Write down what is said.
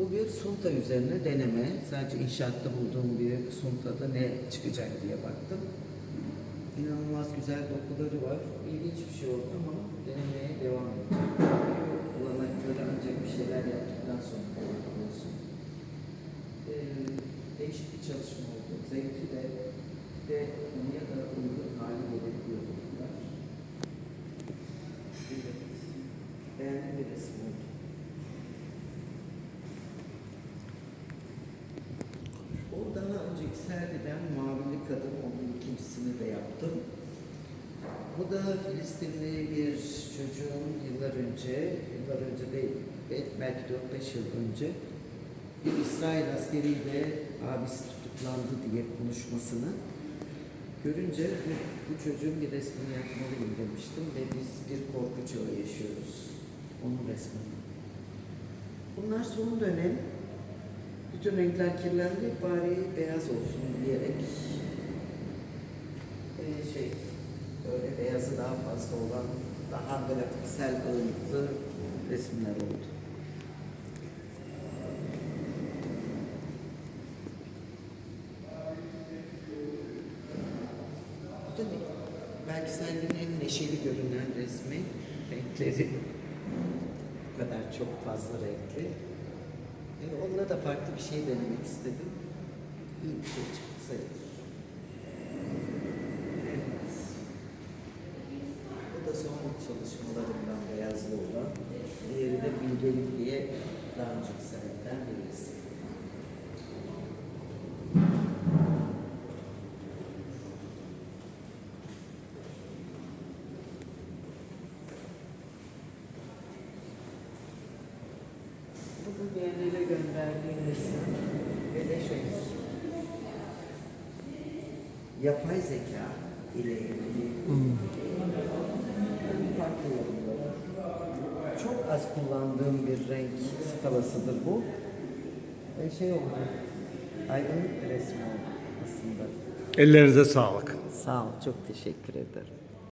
Bu bir sunta üzerine deneme. Sadece inşaatta bulduğum bir suntada ne çıkacak diye baktım. İnanılmaz güzel dokuları var. İlginç bir şey oldu ama denemeye devam edeceğim. Olanakları ancak bir şeyler yaptıktan sonra olsun. Ee, değişik bir çalışma oldu. Zevkli de de konuya da uygun hale gelebiliyor bunlar. Evet. Beğendim bir resim oldu. Sergiden Mavili Kadın, onun ikincisini de yaptım. Bu da Filistinli bir çocuğun yıllar önce, yıllar önce değil, be- belki 4-5 yıl önce bir İsrail askeriyle abisi tutuklandı diye konuşmasını görünce bu, bu çocuğun bir resmini yapmalıyım demiştim ve biz bir korku çağı yaşıyoruz. Onun resmini. Bunlar son dönem bütün renkler kirlendi, bari beyaz olsun diyerek e, şey, böyle beyazı daha fazla olan, daha böyle piksel ağırlıklı resimler oldu. Bu? Belki senin en neşeli görünen resmi, renkleri bu kadar çok fazla renkli. E, onunla da farklı bir şey denemek istedim. İyi bir şey çıktı sayılır. Evet. Bu da son çalışmalarımdan beyazlı olan. Diğeri de bilgelik diye daha önceki seneden birisi. Bugün Biennale gönderdiğim resim ve de şey, yapay zeka ile ilgili farklı yorumları. Çok az kullandığım bir renk skalasıdır bu. Ve şey oldu, aydınlık bir resim oldu aslında. Ellerinize sağlık. Sağ ol, çok teşekkür ederim.